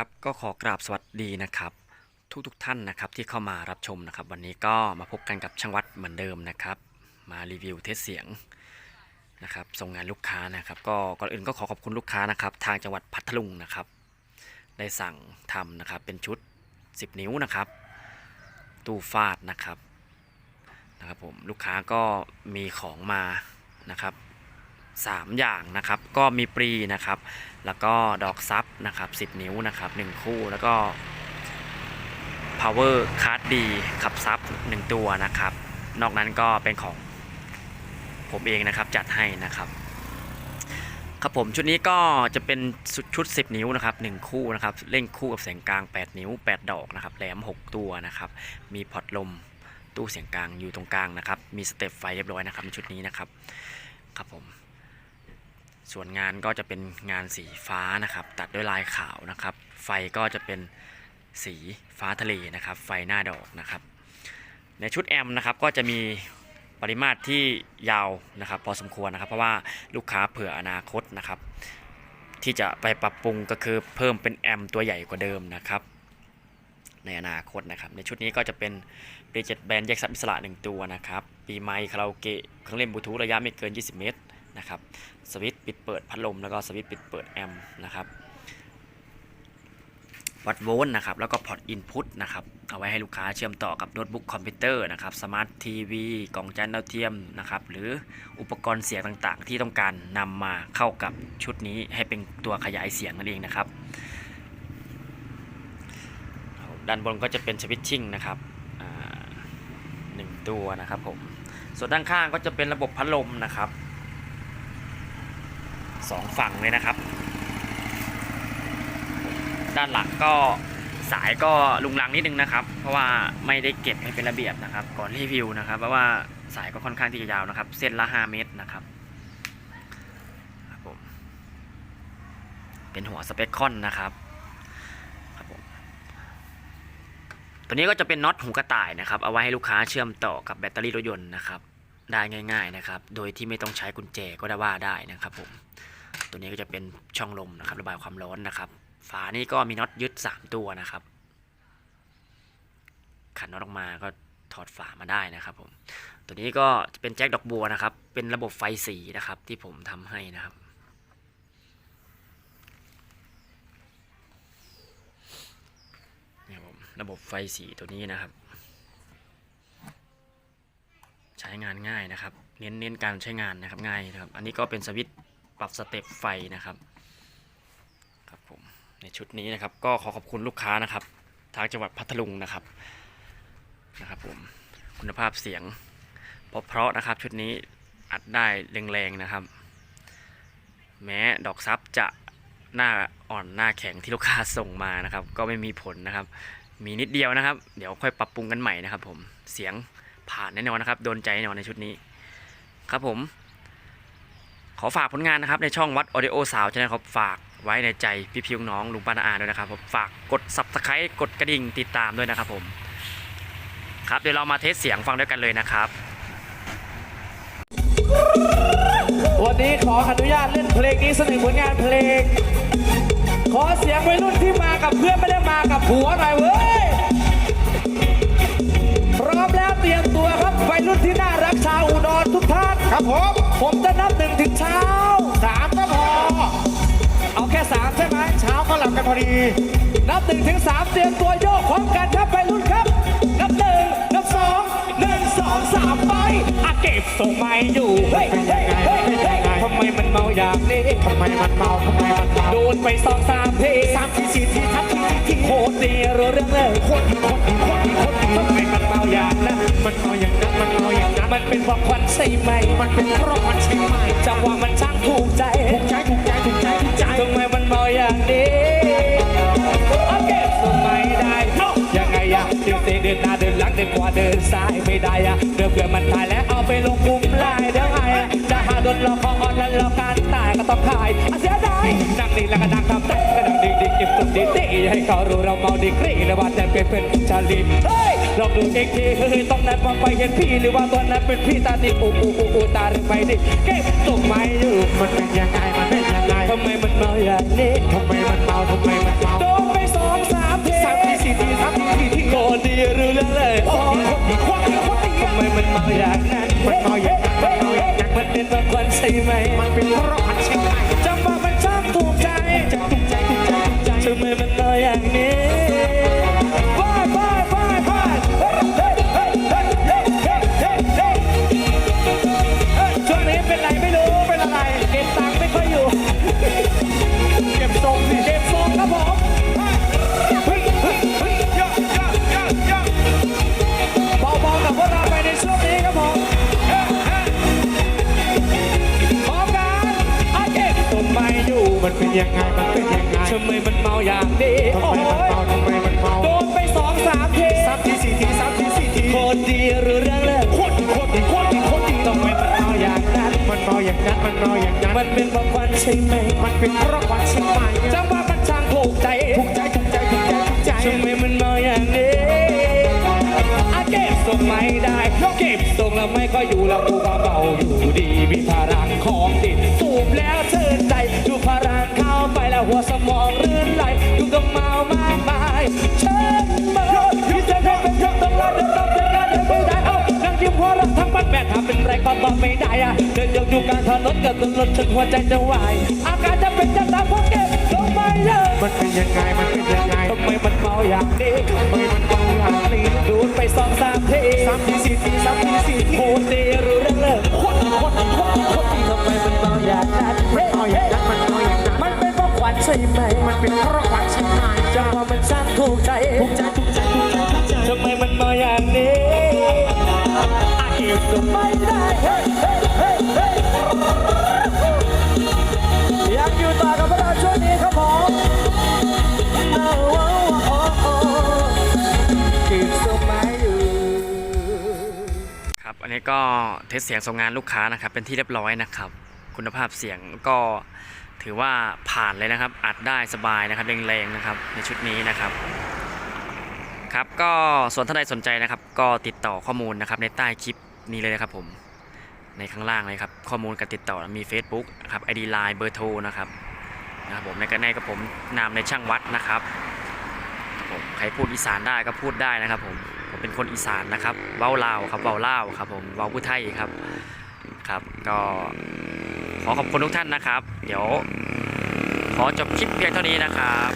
ครับก็ขอกราบสวัสดีนะครับ ทุกทุกท่านนะครับที่เข้ามารับชมนะครับ วันนี้ก็มาพบกันกับช่างวัดเหมือนเดิมนะครับ มารีวิวเทสเสียงนะครับส่งงานลูกค้านะครับ ก็ก่อนอื่นก็ขอขอบคุณลูกค้านะครับ ทางจังหวัดพัทลุงนะครับ ได้สั่งทำนะครับเป็นชุด 10 นิ้วนะครับ ตู้ฟาดนะครับนะครับผมลูกค้าก็มีของมานะครับ 3 อย่างนะครับ ก็มีปรีนะครับ แล้วก็ดอกซับนะครับ 10 นิ้วนะครับ 1 คู่แล้วก็ power card D ขับซับ 1 ตัวนะครับ นอกนั้นก็เป็นของผมเองนะครับจัดให้นะครับครับผมชุดนี้ก็จะเป็นชุด 10 นิ้วนะครับ1คู่นะครับเล่นคู่กับเสียงกลาง 8 นิ้ว 8 ดอกนะครับแหลม 6 ตัวนะครับมีพอร์ตลมตู้เสียงกลางอยู่ตรงกลางนะครับมีสเต็ปไฟเรียบร้อยนะครับในชุดนี้นะครับครับผม ส่วนงานก็จะเป็นงานสีฟ้านะครับ ตัดด้วยลายขาวนะครับ ไฟก็จะเป็นสีฟ้าทะเลนะครับ ไฟหน้าดอกนะครับ ในชุดแอมนะครับก็จะมีปริมาตรที่ยาวนะครับ พอสมควรนะครับ เพราะว่าลูกค้าเผื่ออนาคตนะครับ ที่จะไปปรับปรุงก็คือเพิ่มเป็นแอมตัวใหญ่กว่าเดิมนะครับในอนาคตนะครับ ในชุดนี้ก็จะเป็นปีเจ็ดแบนแยกสับอิสระหนึ่งตัวนะครับ ปีไมค์คาราโอเกะเครื่องเล่นบลูทูธระยะไม่เกิน 20 เมตร นะครับสวิตช์ปิดเปิดพัดลมแล้วก็สวิตช์ปิดเปิดแอมป์นะครับวัดโวลต์นะครับแล้วก็พอร์ตอินพุตนะครับเอาไว้ให้ลูกค้าเชื่อมต่อกับโน้ตบุ๊กคอมพิวเตอร์นะครับสมาร์ททีวีกล่องจานดาวเทียมนะครับหรืออุปกรณ์เสียงต่างๆ ที่ต้องการนำมาเข้ากับชุดนี้ให้เป็นตัวขยายเสียงนั่นเองนะครับด้านบนก็จะเป็นสวิตชิ่งนะครับหนึ่งตัวนะครับผมส่วนด้านข้างก็จะเป็นระบบพัดลมนะครับ สองฝั่งเลยนะครับ ด้านหลังก็สายก็ลุงลังนิดนึงนะครับ เพราะว่าไม่ได้เก็บให้เป็นระเบียบนะครับ ก่อนรีวิวนะครับ เพราะว่าสายก็ค่อนข้างที่จะยาวนะครับ เส้นละ 5 เมตรนะครับครับผมเป็นหัวสเปคคอนนะครับครับผมตัวนี้ก็จะเป็นน็อตหูกระต่ายนะครับ เอาไว้ให้ลูกค้าเชื่อมต่อกับแบตเตอรี่รถยนต์นะครับ ได้ง่าย ๆนะครับ โดยที่ไม่ต้องใช้กุญแจก็ได้ว่าได้นะครับผม ตัวนี้ก็จะเป็นช่องลมนะครับ ระบายความร้อนนะครับ ฝานี่ก็มีน็อตยึด 3 ตัวนะครับขันน็อตออกมาก็ถอดฝามาได้นะครับผมตัวนี้ก็เป็นแจ็คดอกบัวนะครับ เป็นระบบไฟสีนะครับ ที่ผมทำให้นะครับนี่ครับผมระบบไฟสีตัวนี้นะครับ ใช้งานง่ายนะครับ เน้นเน้นการใช้งานนะครับง่ายนะครับ อันนี้ก็เป็นสวิตช์ ปรับสเต็ปไฟนะครับครับผมในชุดนี้นะครับ ก็ขอขอบคุณลูกค้านะครับ ทางจังหวัดพัทลุงนะครับนะครับผมคุณภาพเสียงเพราะๆนะครับ ชุดนี้อัดได้แรงๆนะครับ แม้ดอกซับจะหน้าอ่อนหน้าแข็งที่ลูกค้าส่งมานะครับ ก็ไม่มีผลนะครับ มีนิดเดียวนะครับ เดี๋ยวค่อยปรับปรุงกันใหม่นะครับ ผมเสียงผ่านแน่นอนนะครับโดนใจแน่นอนในชุดนี้ ครับผม ขอฝากผลงานนะครับในช่องวัด Audio Sound ชนะครับฝากไว้ในใจพี่พิวน้องลุงป้านาอาด้วยนะครับผมฝากกด Subscribe กดกระดิ่งติดตามด้วยนะครับผมครับเดี๋ยวเรามาเทสเสียงฟังด้วยกันเลยนะครับ วันนี้ขออนุญาตเล่นเพลงนี้เสนึ่งผลงานเพลง ขอเสียงวัยรุ่นที่มากับเพื่อนไม่ได้มากับผัวหน่อยเว้ยพร้อมแล้วเตรียมตัวครับวัยรุ่นที่น่ารักชาวอุดร ทุกท่าน ครับผม ผมจะนับหนึ่งถึงเช้า สามก็พอ เอาแค่สามใช่ไหมเช้าก็หลับกันพอดี นับหนึ่งถึงสามเตรียมตัวโยกพร้อมกันครับวัยรุ่นครับ นับหนึ่งนับสองหนึ่งสองสามไปอาเก็บส่งไม่อยู่เฮ้ยเฮ้ยเฮ้ยเฮ้ยทำไมมันเมาอย่างนี้ทำไมมันเมาทำไมมันเมาโดนไปสองสามทีสามทีสี่ทีทับทีทีโคตรดีรู้เรื่องเลยคนดีคนดีคนดีคนดีทำไมมันเมาอย่างนั้นมันเมาอย่างนั้น มันเมาอย่างนั้นมันเป็นเพราะควันใช่ไหมมันเป็นเพราะมันใช่ไหมจังหวะมันช่างถูกใจถูกใจถูกใจถูกใจถูกใจทำไมมันเมาอย่างนี้โอเคทำไมได้เนอะยังไงอะเดินเตะเดินหน้าเดินหลังเดินขวาเดินซ้ายไม่ได้อะเดินเพื่อมันถ่ายแล้วเอาไปลงกลุ่มไลน์เดี๋ยวไงอะจะหาโดนหลอกคออ่อนแล้วเราการตายก็ต้องขายอะเสียดายนั่งนี่แล้วก็นั่งทำแต่ เขารู้เราเมาดีกรีหรือว่าแต่เป็นเป็นชาลีเฮ้ยลองดูเองทีเฮ้ยต้องนัดมาไปเห็นพี่หรือว่าตัวนั้นเป็นพี่ตาดิโอ้โหโอูตาหรือไม่ดิเก็บตกไม้อยู่มันเป็นยังไงมันเป็นยังไงทำไมมันเมาอย่างนี้ทำไมมันเมาทำไมมันเมาโดนไปสองสามทีสามทีสี่ทีสามทีที่โกดีรู้แล้วเลยโอ้โหควงควงทำไมมันเมาอย่างนั้นมันเมาอย่างนั้นมันเป็นบางวันใช่ไหมมันเป็นเพราะ ยังไงมันเป็นยังไงทำไมมันเมาอย่างนี้ทำไมโอ้มันเมายทำไมมันเมาโดนไปสองสามทีสามทีสี่ทีสามทีสี่ทีโคตรดีหรือเรื่องเลิกโคตรดีโคตรดีโคตรดีโคตรดีทำไมมันเมาอย่างนั้นมันเมาอย่างนั้นมันเมาอย่างนั้นมันเป็นบางวันใช่ไหมมันเป็นเพราะวันใช่ไหมจังหวะมันช่างถูกใจถูกใจถูกใจถูกใจถูกใจทำไมมันเมาอย่างนี้อาเก็บทรงไม่ได้เก็บทรงแล้วไม่ก็อยู่แล้วกูก็เบาอยู่ดีมีพลังข กอยู่กลางถนนเกิดตลดจนหัวใจจะวายอาการจะเป็นจะตามพวกเก็บลงไปเลยมันเป็นยังไงมันเป็นยังไงทำไมมันเมาอย่างนี้ทำไมมันเมาอย่างนี้ดูดไปสองสามทีสามทีสี่ทีสามทีสี่ทีพูดดีรู้เรื่องเลิกโคตรดีโคตรดีโคตรดีโคตรดีทำไมมันเมาอย่างนั้นมันเมาอย่างนั้นมันเมาอย่างนั้นมันเป็นเพราะควันใช่ไหมมันเป็นเพราะวันใช่ไหมจังหวะมันช่างถูกใจถูกใจถูกใจถูกใจถูกใจทำไมมันเมาอย่างนี้อาก็ไม่ได้เฮ้ย ยังอยู่ต่อกับพวกเราช่วงนี้ครับผมติดสมัยอยู่ ครับ อันนี้ก็เทสเสียงส่งงานลูกค้านะครับ เป็นที่เรียบร้อยนะครับ คุณภาพเสียงก็ถือว่าผ่านเลยนะครับ อัดได้สบายนะครับแรงๆนะครับ ในชุดนี้นะครับครับก็ส่วนท่านใดสนใจนะครับ ก็ติดต่อข้อมูลนะครับในใต้คลิปนี้เลยนะครับผม ในข้างล่างเลยครับ ข้อมูลการติดต่อมี Facebook ครับ ID Line เบอร์โทรนะครับนะครับผมในกรณีกับผมนามในช่างวัดนะครับผมใครพูดอีสานได้ก็พูดได้นะครับผมผมเป็นคนอีสานนะครับเว้าลาวครับเว้าล่าวครับผมเว้าผู้ไทยครับครับก็ขอขอบคุณทุกท่านนะครับ เดี๋ยวขอจบคลิปเพียงเท่านี้นะครับ